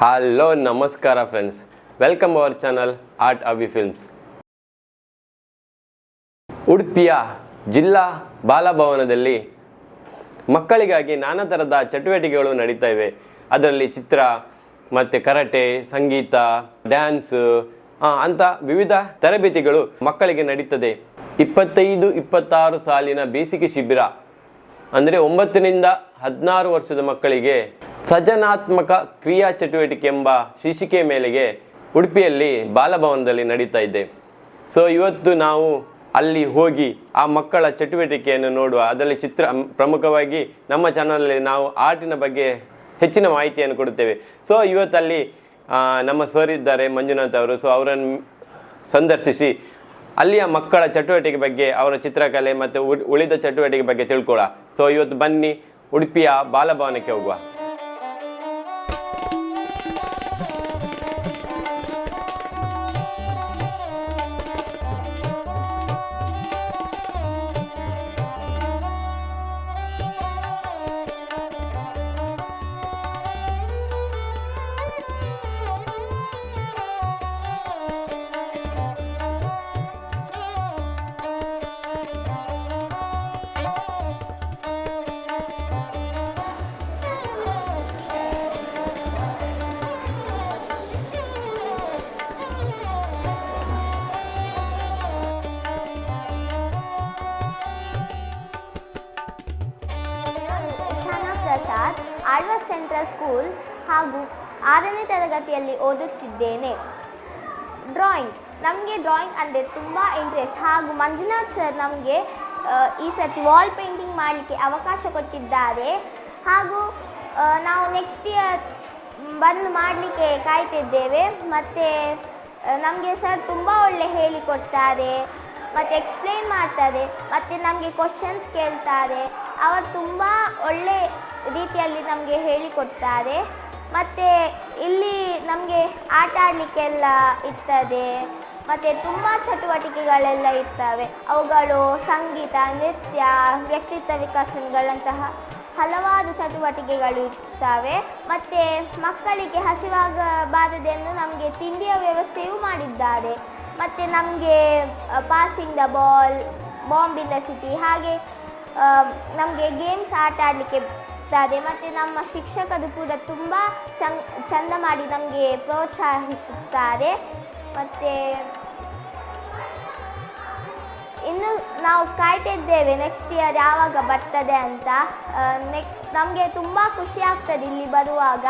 Hello ನಮಸ್ಕಾರ friends welcome our channel art Avi films ಉಡುಪಿಯ ಜಿಲ್ಲಾ ಬಾಲಭವನದಲ್ಲಿ ಮಕ್ಕಳಿಗಾಗಿ ನಾನಾ ಥರದ ಚಟುವಟಿಕೆಗಳು ನಡೀತಾ ಇವೆ. ಅದರಲ್ಲಿ ಚಿತ್ರ, ಮತ್ತು ಕರಾಟೆ, ಸಂಗೀತ ಡ್ಯಾನ್ಸ್ ಅಂತ ವಿವಿಧ ತರಬೇತಿಗಳು ಮಕ್ಕಳಿಗೆ ನಡೀತದೆ. ಇಪ್ಪತ್ತೈದು, ಇಪ್ಪತ್ತಾರು ಸಾಲಿನ ಬೇಸಿಗೆ ಶಿಬಿರ, ಅಂದರೆ ಒಂಬತ್ತರಿಂದ ಹದಿನಾರು ವರ್ಷದ ಮಕ್ಕಳಿಗೆ ಸೃಜನಾತ್ಮಕ ಕ್ರಿಯಾ ಚಟುವಟಿಕೆ ಎಂಬ ಶೀರ್ಷಿಕೆ ಮೇಲೆಗೆ ಉಡುಪಿಯಲ್ಲಿ ಬಾಲಭವನದಲ್ಲಿ ನಡೀತಾ ಇದೆ ಸೊ ಇವತ್ತು ನಾವು ಅಲ್ಲಿ ಹೋಗಿ ಆ ಮಕ್ಕಳ ಚಟುವಟಿಕೆಯನ್ನು ನೋಡುವ ಅದರಲ್ಲಿ ಚಿತ್ರ ಪ್ರಮುಖವಾಗಿ ನಮ್ಮ ಚಾನಲಲ್ಲಿ ನಾವು ಆರ್ಟಿನ ಬಗ್ಗೆ ಹೆಚ್ಚಿನ ಮಾಹಿತಿಯನ್ನು ಕೊಡುತ್ತೇವೆ. ಸೊ ಇವತ್ತಲ್ಲಿ ನಮ್ಮ ಸರ್ ಇದ್ದಾರೆ ಮಂಜುನಾಥ್ ಅವರು. ಸೊ ಅವರನ್ನು ಸಂದರ್ಶಿಸಿ ಅಲ್ಲಿಯ ಮಕ್ಕಳ ಚಟುವಟಿಕೆ ಬಗ್ಗೆ, ಅವರ ಚಿತ್ರಕಲೆ ಮತ್ತು ಉಳ್- ಉಳಿದ ಚಟುವಟಿಕೆ ಬಗ್ಗೆ ತಿಳ್ಕೊಳ್ಳ ಸೊ ಇವತ್ತು ಬನ್ನಿ ಉಡುಪಿಯ ಬಾಲಭವನಕ್ಕೆ ಹೋಗುವ. ಆಳ್ವಾಸ್ ಸೆಂಟ್ರಲ್ ಸ್ಕೂಲ್ ಹಾಗೂ ಆರನೇ ತರಗತಿಯಲ್ಲಿ ಓದುತ್ತಿದ್ದೇನೆ. ಡ್ರಾಯಿಂಗ್, ನಮಗೆ ಡ್ರಾಯಿಂಗ್ ಅಂದರೆ ತುಂಬ ಇಂಟ್ರೆಸ್ಟ್ ಹಾಗೂ ಮಂಜುನಾಥ್ ಸರ್ ನಮಗೆ ಈ ಸರ್ತಿ ವಾಲ್ ಪೇಂಟಿಂಗ್ ಮಾಡಲಿಕ್ಕೆ ಅವಕಾಶ ಕೊಟ್ಟಿದ್ದಾರೆ. ಹಾಗೂ ನಾವು ನೆಕ್ಸ್ಟ್ ಇಯರ್ ಬಂದು ಮಾಡಲಿಕ್ಕೆ ಕಾಯ್ತಿದ್ದೇವೆ. ಮತ್ತು ನಮಗೆ ಸರ್ ತುಂಬ ಒಳ್ಳೆ ಹೇಳಿಕೊಡ್ತಾರೆ. ಮತ್ತು ಎಕ್ಸ್ಪ್ಲೇನ್ ಮಾಡ್ತಾರೆ. ಮತ್ತು ನಮಗೆ ಕ್ವಶನ್ಸ್ ಕೇಳ್ತಾರೆ. ಅವರು ತುಂಬ ಒಳ್ಳೆ ರೀತಿಯಲ್ಲಿ ನಮಗೆ ಹೇಳಿಕೊಡ್ತಾರೆ ಮತ್ತು ಇಲ್ಲಿ ನಮಗೆ ಆಟ ಆಡಲಿಕ್ಕೆಲ್ಲ ಇರ್ತದೆ. ಮತ್ತು ತುಂಬ ಚಟುವಟಿಕೆಗಳೆಲ್ಲ ಇರ್ತವೆ. ಅವುಗಳು ಸಂಗೀತ, ನೃತ್ಯ, ವ್ಯಕ್ತಿತ್ವ ವಿಕಸನಗಳಂತಹ ಹಲವಾರು ಚಟುವಟಿಕೆಗಳು ಇರ್ತವೆ. ಮತ್ತು ಮಕ್ಕಳಿಗೆ ಹಸಿವಾಗಬಾರದೆಂದು ನಮಗೆ ತಿಂಡಿಯ ವ್ಯವಸ್ಥೆಯೂ ಮಾಡಿದ್ದಾರೆ. ಮತ್ತು ನಮಗೆ ಪಾಸಿಂಗ್ ದ ಬಾಲ್ ಬಾಂಬಿಂದ ಸಿಟಿ ಹಾಗೆ ನಮಗೆ ಗೇಮ್ಸ್ ಆಟ ಆಡಲಿಕ್ಕೆ ಇರ್ತದೆ ಮತ್ತು ನಮ್ಮ ಶಿಕ್ಷಕರು ಕೂಡ ತುಂಬ ಚಂದ ಚಂದ ಮಾಡಿ ನಮಗೆ ಪ್ರೋತ್ಸಾಹಿಸುತ್ತಾರೆ. ಮತ್ತು ಇನ್ನು ನಾವು ಕಾಯ್ತಿದ್ದೇವೆ ನೆಕ್ಸ್ಟ್ ಇಯರ್ ಯಾವಾಗ ಬರ್ತದೆ ಅಂತ. ನೆಕ್ ನಮಗೆ ತುಂಬ ಖುಷಿ ಆಗ್ತದೆ ಇಲ್ಲಿ ಬರುವಾಗ.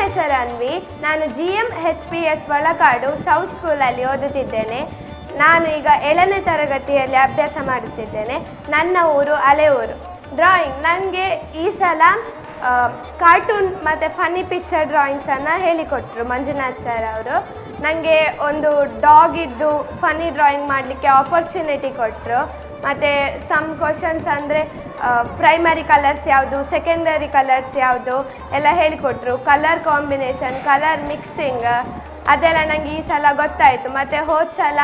ಹೆಸರು ಅನ್ವಿ. ನಾನು G M H P S Olakadu south ಸ್ಕೂಲಲ್ಲಿ ಓದುತ್ತಿದ್ದೇನೆ. ನಾನು ಈಗ ಏಳನೇ ತರಗತಿಯಲ್ಲಿ ಅಭ್ಯಾಸ ಮಾಡುತ್ತಿದ್ದೇನೆ. ನನ್ನ ಊರು ಅಲೆ ಊರು ಡ್ರಾಯಿಂಗ್ ನನಗೆ ಈ ಸಲ ಕಾರ್ಟೂನ್ ಮತ್ತು ಫನ್ನಿ ಪಿಕ್ಚರ್ ಡ್ರಾಯಿಂಗ್ಸನ್ನು ಹೇಳಿಕೊಟ್ರು ಮಂಜುನಾಥ್ ಸರ್ ಅವರು. ನನಗೆ ಒಂದು ಡಾಗ್ ಇದ್ದು ಫನ್ನಿ ಡ್ರಾಯಿಂಗ್ ಮಾಡಲಿಕ್ಕೆ ಆಪರ್ಚುನಿಟಿ ಕೊಟ್ಟರು ಮತ್ತು ಸಮ್ ಕ್ವಶನ್ಸ್ ಅಂದರೆ ಪ್ರೈಮರಿ ಕಲರ್ಸ್ ಯಾವುದು ಸೆಕೆಂಡರಿ ಕಲರ್ಸ್ ಯಾವುದು ಎಲ್ಲ ಹೇಳಿಕೊಟ್ರು. ಕಲರ್ ಕಾಂಬಿನೇಷನ್ ಕಲರ್ ಮಿಕ್ಸಿಂಗ್ ಅದೆಲ್ಲ ನನಗೆ ಈ ಸಲ ಗೊತ್ತಾಯಿತು. ಮತ್ತು ಹೋದ ಸಲ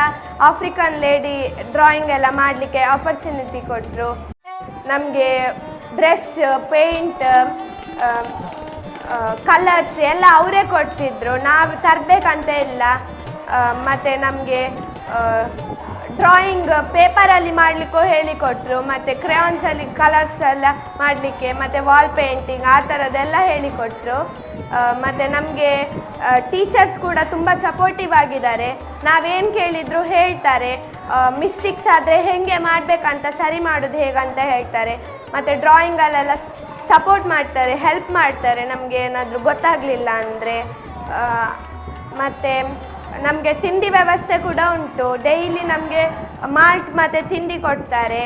ಆಫ್ರಿಕನ್ ಲೇಡಿ ಡ್ರಾಯಿಂಗ್ ಎಲ್ಲ ಮಾಡಲಿಕ್ಕೆ ಆಪರ್ಚುನಿಟಿ ಕೊಟ್ಟರು ನಮಗೆ ಬ್ರಷ್ ಪೇಂಟ್ ಕಲರ್ಸ್ ಎಲ್ಲ ಅವರೇ ಕೊಡ್ತಿದ್ರು ನಾವು ತರಬೇಕಂತ ಇಲ್ಲ. ಮತ್ತು ನಮಗೆ ಡ್ರಾಯಿಂಗ್ ಪೇಪರಲ್ಲಿ ಮಾಡಲಿಕ್ಕೂ ಹೇಳಿಕೊಟ್ರು ಮತ್ತು ಕ್ರೇಯಾನ್ಸಲ್ಲಿ ಕಲರ್ಸ್ ಎಲ್ಲ ಮಾಡಲಿಕ್ಕೆ, ಮತ್ತು ವಾಲ್ ಪೇಂಟಿಂಗ್ ಆ ಥರದ್ದೆಲ್ಲ ಹೇಳಿಕೊಟ್ರು ಮತ್ತು ನಮಗೆ ಟೀಚರ್ಸ್ ಕೂಡ ತುಂಬ ಸಪೋರ್ಟಿವ್ ಆಗಿದ್ದಾರೆ. ನಾವೇನು ಕೇಳಿದ್ರು ಹೇಳ್ತಾರೆ ಮಿಸ್ಟೇಕ್ಸ್ ಆದರೆ ಹೇಗೆ ಮಾಡಬೇಕಂತ, ಸರಿ ಮಾಡೋದು ಹೇಗಂತ ಹೇಳ್ತಾರೆ. ಮತ್ತು ಡ್ರಾಯಿಂಗಲ್ಲೆಲ್ಲ ಸಪೋರ್ಟ್ ಮಾಡ್ತಾರೆ ಹೆಲ್ಪ್ ಮಾಡ್ತಾರೆ, ನಮಗೆ ಏನಾದರೂ ಗೊತ್ತಾಗಲಿಲ್ಲ ಅಂದರೆ. ಮತ್ತು ನಮಗೆ ತಿಂಡಿ ವ್ಯವಸ್ಥೆ ಕೂಡ ಉಂಟು. ಡೈಲಿ ನಮಗೆ ಮಾಲ್ಟ್ ಮತ್ತು ತಿಂಡಿ ಕೊಡ್ತಾರೆ.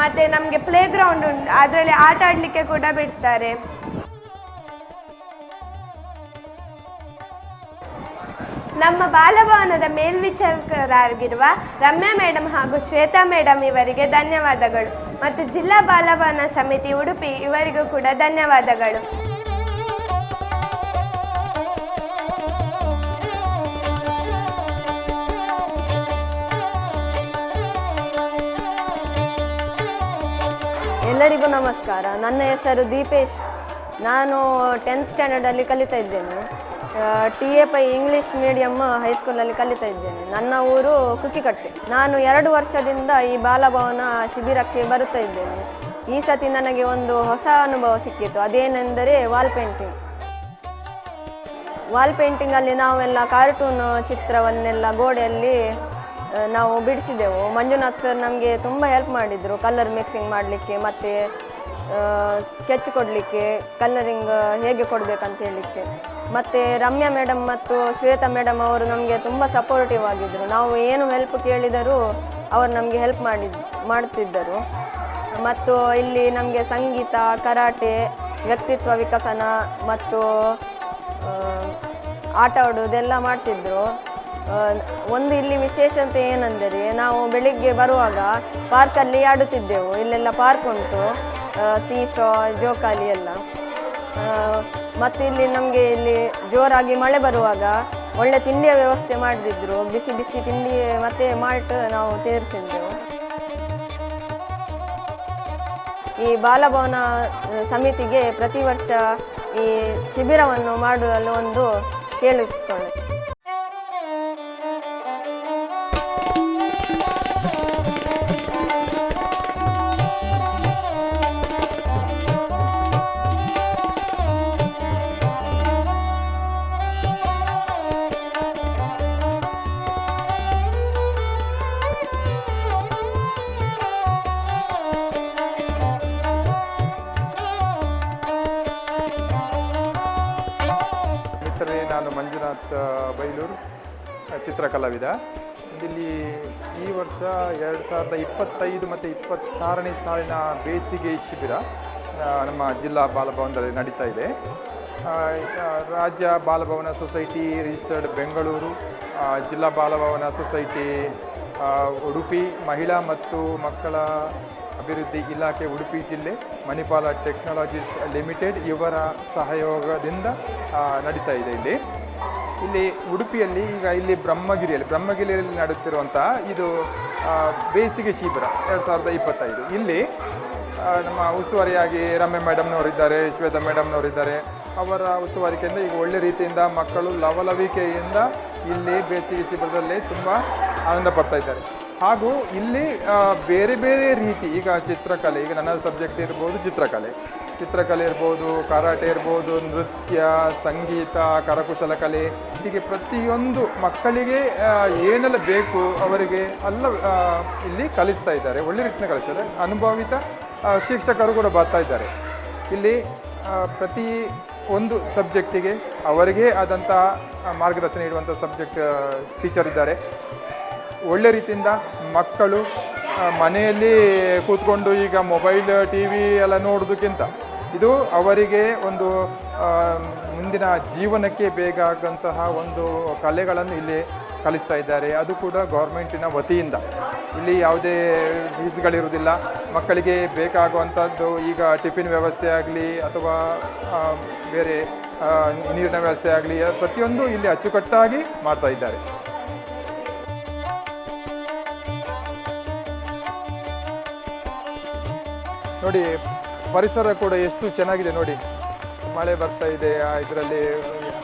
ಮತ್ತು ನಮಗೆ ಪ್ಲೇ ಗ್ರೌಂಡ್ ಉಂಟು. ಅದರಲ್ಲಿ ಆಟ ಆಡಲಿಕ್ಕೆ ಕೂಡ ಬಿಡ್ತಾರೆ. ನಮ್ಮ ಬಾಲಭವನದ ಮೇಲ್ವಿಚಾರಕರಾಗಿರುವ ರಮ್ಯಾ ಮೇಡಮ್ ಹಾಗೂ ಶ್ವೇತಾ ಮೇಡಮ್ ಇವರಿಗೆ ಧನ್ಯವಾದಗಳು. ಮತ್ತು ಜಿಲ್ಲಾ ಬಾಲಭವನ ಸಮಿತಿ ಉಡುಪಿ ಇವರಿಗೂ ಕೂಡ ಧನ್ಯವಾದಗಳು. ಎಲ್ಲರಿಗೂ ನಮಸ್ಕಾರ. ನನ್ನ ಹೆಸರು ದೀಪೇಶ್. ನಾನು ಟೆಂತ್ ಸ್ಟ್ಯಾಂಡರ್ಡಲ್ಲಿ ಕಲಿತಾ ಇದ್ದೇನೆ. T A Pai English medium ಹೈಸ್ಕೂಲಲ್ಲಿ ಕಲಿತಾ ಇದ್ದೇನೆ. ನನ್ನ ಊರು ಕುಕ್ಕಿಕಟ್ಟೆ. ನಾನು ಎರಡು ವರ್ಷದಿಂದ ಈ ಬಾಲಭವನ ಶಿಬಿರಕ್ಕೆ ಬರುತ್ತಾ ಇದ್ದೇನೆ. ಈ ಸತಿ ನನಗೆ ಒಂದು ಹೊಸ ಅನುಭವ ಸಿಕ್ಕಿತು. ಅದೇನೆಂದರೆ ವಾಲ್ ಪೇಂಟಿಂಗ್ ವಾಲ್ ಪೇಂಟಿಂಗಲ್ಲಿ ನಾವೆಲ್ಲ ಕಾರ್ಟೂನ್ ಚಿತ್ರವನ್ನೆಲ್ಲ ಗೋಡೆಯಲ್ಲಿ ನಾವು ಬಿಡಿಸಿದೆವು. ಮಂಜುನಾಥ್ ಸರ್ ನಮಗೆ ತುಂಬ ಹೆಲ್ಪ್ ಮಾಡಿದರು. ಕಲರ್ ಮಿಕ್ಸಿಂಗ್ ಮಾಡಲಿಕ್ಕೆ ಮತ್ತು ಸ್ಕೆಚ್ ಕೊಡಲಿಕ್ಕೆ ಕಲರಿಂಗ್ ಹೇಗೆ ಕೊಡಬೇಕಂತ ಹೇಳಲಿಕ್ಕೆ ಮತ್ತು ರಮ್ಯಾ ಮೇಡಮ್ ಮತ್ತು ಶ್ವೇತಾ ಮೇಡಮ್ ಅವರು ನಮಗೆ ತುಂಬ ಸಪೋರ್ಟಿವ್ ಆಗಿದ್ದರು ನಾವು ಏನು ಹೆಲ್ಪ್ ಕೇಳಿದರೂ ಅವರು ನಮಗೆ ಹೆಲ್ಪ್ ಮಾಡಿದ್ ಮಾಡ್ತಿದ್ದರು. ಮತ್ತು ಇಲ್ಲಿ ನಮಗೆ ಸಂಗೀತ ಕರಾಟೆ ವ್ಯಕ್ತಿತ್ವ ವಿಕಸನ ಮತ್ತು ಆಟ ಆಡೋದೆಲ್ಲ ಮಾಡ್ತಿದ್ರು. ಆ, ಒಂದು ಇಲ್ಲಿ ವಿಶೇಷತೆ ಏನೆಂದರೆ, ನಾವು ಬೆಳಿಗ್ಗೆ ಬರುವಾಗ ಪಾರ್ಕಲ್ಲಿ ಆಡುತ್ತಿದ್ದೆವು. ಇಲ್ಲೆಲ್ಲ ಪಾರ್ಕ್ ಉಂಟು. ಸೀಸೋ ಜೋಕಾಲಿ ಎಲ್ಲ. ಮತ್ತು ಇಲ್ಲಿ ನಮಗೆ ಇಲ್ಲಿ ಜೋರಾಗಿ ಮಳೆ ಬರುವಾಗ ಒಳ್ಳೆ ತಿಂಡಿಯ ವ್ಯವಸ್ಥೆ ಮಾಡಿದ್ರು ಬಿಸಿ ಬಿಸಿ ತಿಂಡಿ, ಮತ್ತು ಮಾಲ್ಟ್ ನಾವು ತೇರ್ತಿದ್ದೆವು ಈ ಬಾಲಭವನ ಸಮಿತಿಗೆ ಪ್ರತಿ ವರ್ಷ ಈ ಶಿಬಿರವನ್ನು ಮಾಡಲು ಒಂದು ಕೇಳಿಕೊಳ್ಳಿ. ಮಂಜುನಾಥ್ ಬೈಲೂರು, ಚಿತ್ರಕಲಾವಿದ. ಇಲ್ಲಿ ಈ ವರ್ಷ ಎರಡು ಸಾವಿರದ ಇಪ್ಪತ್ತೈದು ಮತ್ತು ಇಪ್ಪತ್ತಾರನೇ ಸಾಲಿನ ಬೇಸಿಗೆ ಶಿಬಿರ ನಮ್ಮ ಜಿಲ್ಲಾ ಬಾಲಭವನದಲ್ಲಿ ನಡೀತಾ ಇದೆ. ರಾಜ್ಯ ಬಾಲಭವನ ಸೊಸೈಟಿ ರಿಜಿಸ್ಟರ್ಡ್ ಬೆಂಗಳೂರು ಜಿಲ್ಲಾ ಬಾಲಭವನ ಸೊಸೈಟಿ ಉಡುಪಿ, ಮಹಿಳಾ ಮತ್ತು ಮಕ್ಕಳ ಅಭಿವೃದ್ಧಿ ಇಲಾಖೆ ಉಡುಪಿ ಜಿಲ್ಲೆ, ಮಣಿಪಾಲ ಟೆಕ್ನಾಲಜೀಸ್ ಲಿಮಿಟೆಡ್ ಇವರ ಸಹಯೋಗದಿಂದ ನಡೀತಾ ಇದೆ ಇಲ್ಲಿ. ಇಲ್ಲಿ ಉಡುಪಿಯಲ್ಲಿ, ಈಗ ಇಲ್ಲಿ ಬ್ರಹ್ಮಗಿರಿಯಲ್ಲಿ ಬ್ರಹ್ಮಗಿರಿಯಲ್ಲಿ ನಡೆಯುತ್ತಿರುವಂತಹ ಇದು ಬೇಸಿಗೆ ಶಿಬಿರ ಎರಡು ಸಾವಿರದ ಇಪ್ಪತ್ತೈದು. ಇಲ್ಲಿ ನಮ್ಮ ಉಸ್ತುವಾರಿಯಾಗಿ ರಮ್ಯ ಮೇಡಮ್ನವರಿದ್ದಾರೆ ಶ್ವೇತಾ ಮೇಡಮ್ನವರಿದ್ದಾರೆ ಅವರ ಉಸ್ತುವಾರಿಕೆಯಿಂದ ಈಗ ಒಳ್ಳೆ ರೀತಿಯಿಂದ ಮಕ್ಕಳು ಲವಲವಿಕೆಯಿಂದ ಇಲ್ಲಿ ಬೇಸಿಗೆ ಶಿಬಿರದಲ್ಲಿ ತುಂಬ ಆನಂದ ಪಡ್ತಾ ಇದ್ದಾರೆ. ಹಾಗೂ ಇಲ್ಲಿ ಬೇರೆ ಬೇರೆ ರೀತಿ, ಈಗ ಚಿತ್ರಕಲೆ, ಈಗ ನನ್ನ ಸಬ್ಜೆಕ್ಟ್ ಇರ್ಬೋದು ಚಿತ್ರಕಲೆ. ಚಿತ್ರಕಲೆ ಇರ್ಬೋದು, ಕರಾಟೆ ಇರ್ಬೋದು, ನೃತ್ಯ, ಸಂಗೀತ, ಕರಕುಶಲ ಕಲೆ, ಹೀಗೆ ಪ್ರತಿಯೊಂದು ಮಕ್ಕಳಿಗೆ ಏನೆಲ್ಲ ಬೇಕು ಅವರಿಗೆ ಎಲ್ಲ ಇಲ್ಲಿ ಕಲಿಸ್ತಾ ಇದ್ದಾರೆ. ಒಳ್ಳೆ ರೀತಿಯ ಕಲಿಸ್ತಾರೆ. ಅನುಭವಿತ ಶಿಕ್ಷಕರು ಕೂಡ ಬರ್ತಾ ಇದ್ದಾರೆ. ಇಲ್ಲಿ ಪ್ರತಿ ಒಂದು ಸಬ್ಜೆಕ್ಟಿಗೆ ಅವರಿಗೆ ಆದಂಥ ಮಾರ್ಗದರ್ಶನ ನೀಡುವಂಥ ಸಬ್ಜೆಕ್ಟ್ ಟೀಚರ್ ಇದ್ದಾರೆ. ಒಳ್ಳೆ ರೀತಿಯಿಂದ ಮಕ್ಕಳು ಮನೆಯಲ್ಲಿ ಕೂತ್ಕೊಂಡು ಈಗ ಮೊಬೈಲ್ ಟಿ ವಿ ಎಲ್ಲ ನೋಡೋದಕ್ಕಿಂತ ಇದು ಅವರಿಗೆ ಒಂದು ಮುಂದಿನ ಜೀವನಕ್ಕೆ ಬೇಕಾದಂತಹ ಒಂದು ಕಲೆಗಳನ್ನು ಇಲ್ಲಿ ಕಲಿಸ್ತಾ ಇದ್ದಾರೆ. ಅದು ಕೂಡ ಗೌರ್ಮೆಂಟಿನ ವತಿಯಿಂದ. ಇಲ್ಲಿ ಯಾವುದೇ ಫೀಸ್ಗಳಿರುವುದಿಲ್ಲ ಮಕ್ಕಳಿಗೆ ಬೇಕಾಗುವಂಥದ್ದು ಈಗ ಟಿಫಿನ್ ವ್ಯವಸ್ಥೆ ಆಗಲಿ ಅಥವಾ ಬೇರೆ ನೀರಿನ ವ್ಯವಸ್ಥೆ ಆಗಲಿ, ಪ್ರತಿಯೊಂದು ಇಲ್ಲಿ ಅಚ್ಚುಕಟ್ಟಾಗಿ ಮಾಡ್ತಾ ಇದ್ದಾರೆ. ನೋಡಿ ಪರಿಸರ ಕೂಡ ಎಷ್ಟು ಚೆನ್ನಾಗಿದೆ ನೋಡಿ. ಮಳೆ ಬರ್ತಾ ಇದೆ ಇದರಲ್ಲಿ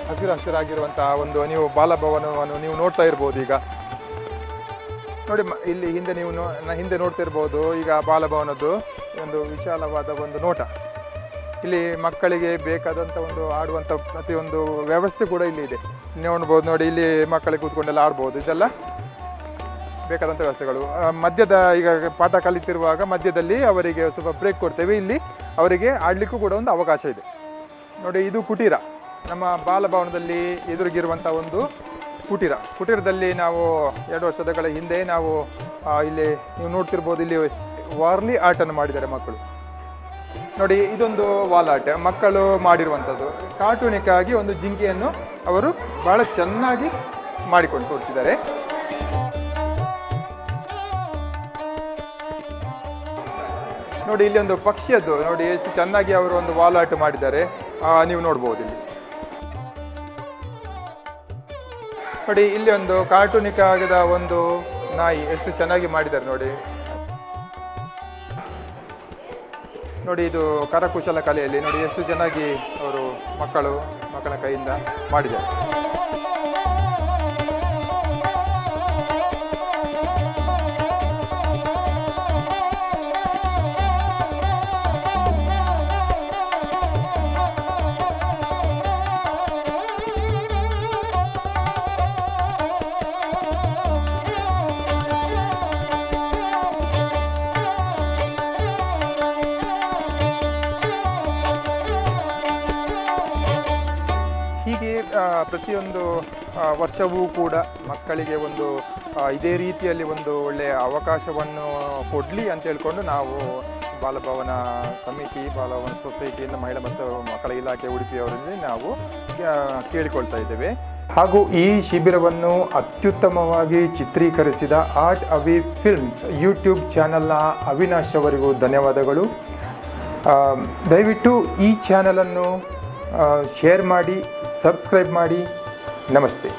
ಹಸಿರು ಹಸಿರಾಗಿರುವಂತಹ ಒಂದು ನೀವು ಬಾಲಭವನವನ್ನು ನೀವು ನೋಡ್ತಾ ಇರ್ಬೋದು ಈಗ. ನೋಡಿ ಇಲ್ಲಿ ಹಿಂದೆ ನೀವು ಹಿಂದೆ ನೋಡ್ತಿರ್ಬೋದು ಈಗ ಬಾಲಭವನದ್ದು ಒಂದು ವಿಶಾಲವಾದ ಒಂದು ನೋಟ. ಇಲ್ಲಿ ಮಕ್ಕಳಿಗೆ ಬೇಕಾದಂಥ ಒಂದು ಆಡುವಂಥ ಪ್ರತಿಯೊಂದು ವ್ಯವಸ್ಥೆ ಕೂಡ ಇಲ್ಲಿ ಇದೆ. ನೋಡ್ಬೋದು ನೋಡಿ, ಇಲ್ಲಿ ಮಕ್ಕಳಿಗೆ ಕೂತ್ಕೊಂಡೆಲ್ಲ ಆಡ್ಬೋದು. ಇದೆಲ್ಲ ಬೇಕಾದಂಥ ವ್ಯವಸ್ಥೆಗಳು. ಮಧ್ಯದ ಈಗ ಪಾಠ ಕಲಿತಿರುವಾಗ ಮಧ್ಯದಲ್ಲಿ ಅವರಿಗೆ ಸ್ವಲ್ಪ ಬ್ರೇಕ್ ಕೊಡ್ತೇವೆ. ಇಲ್ಲಿ ಅವರಿಗೆ ಆಡಲಿಕ್ಕೂ ಕೂಡ ಒಂದು ಅವಕಾಶ ಇದೆ. ನೋಡಿ, ಇದು ಕುಟೀರ. ನಮ್ಮ ಬಾಲಭವನದಲ್ಲಿ ಎದುರಿಗಿರುವಂಥ ಒಂದು ಕುಟೀರ. ಕುಟೀರದಲ್ಲಿ ನಾವು ಎರಡು ವರ್ಷದಗಳ ಹಿಂದೆ ನಾವು ಇಲ್ಲಿ ನೀವು ನೋಡ್ತಿರ್ಬೋದು, ಇಲ್ಲಿ ವಾರ್ಲಿ ಆರ್ಟನ್ನು ಮಾಡಿದ್ದಾರೆ ಮಕ್ಕಳು. ನೋಡಿ, ಇದೊಂದು ವಾಲ್ ಆರ್ಟ್. ಮಕ್ಕಳು ಮಾಡಿರುವಂಥದ್ದು. ಕಾರ್ಟೂನಿಕ್ಕಾಗಿ ಒಂದು ಜಿಂಕೆಯನ್ನು ಅವರು ಭಾಳ ಚೆನ್ನಾಗಿ ಮಾಡಿಕೊಂಡು ತೋರಿಸಿದ್ದಾರೆ. ನೋಡಿ ಇಲ್ಲಿ ಒಂದು ಪಕ್ಷಿಯದ್ದು. ನೋಡಿ ಎಷ್ಟು ಚೆನ್ನಾಗಿ ಅವರು ಒಂದು ವಾಲ್ ಆರ್ಟ್ ಮಾಡಿದ್ದಾರೆ ನೀವು ನೋಡ್ಬೋದು ಇಲ್ಲಿ. ನೋಡಿ, ಇಲ್ಲಿ ಒಂದು ಕಾರ್ಟೂನಿಕ್ ಆಗದ ಒಂದು ನಾಯಿ ಎಷ್ಟು ಚೆನ್ನಾಗಿ ಮಾಡಿದ್ದಾರೆ ನೋಡಿ. ನೋಡಿ, ಇದು ಕರಕುಶಲ ಕಲೆಯಲ್ಲಿ ನೋಡಿ ಎಷ್ಟು ಚೆನ್ನಾಗಿ ಅವರು ಮಕ್ಕಳು ಮಕ್ಕಳ ಕೈಯಿಂದ ಮಾಡಿದ್ದಾರೆ. ಹೀಗೆ ಆ, ಪ್ರತಿಯೊಂದು ವರ್ಷವೂ ಕೂಡ ಮಕ್ಕಳಿಗೆ ಒಂದು ಇದೇ ರೀತಿಯಲ್ಲಿ ಒಂದು ಒಳ್ಳೆಯ ಅವಕಾಶವನ್ನು ಕೊಡಲಿ ಅಂತ ಹೇಳ್ಕೊಂಡು ನಾವು ಬಾಲಭವನ ಸಮಿತಿ ಬಾಲಭವನ ಸೊಸೈಟಿಯಿಂದ ಮಹಿಳಾ ಮತ್ತು ಮಕ್ಕಳ ಇಲಾಖೆ ಉಡುಪಿಯವರಲ್ಲಿ ನಾವು ಕೇಳಿಕೊಳ್ತಾ ಇದ್ದೇವೆ. ಹಾಗೂ ಈ ಶಿಬಿರವನ್ನು ಅತ್ಯುತ್ತಮವಾಗಿ ಚಿತ್ರೀಕರಿಸಿದ ಆರ್ಟ್ ಅವಿ ಫಿಲ್ಮ್ಸ್ ಯೂಟ್ಯೂಬ್ ಚಾನಲ್ನ ಅವಿನಾಶ್ ಅವರಿಗೂ ಧನ್ಯವಾದಗಳು. ದಯವಿಟ್ಟು ಈ ಚಾನಲನ್ನು ಶೇರ್ ಮಾಡಿ ಸಬ್ಸ್ಕ್ರೈಬ್ ಮಾಡಿ. ನಮಸ್ತೆ.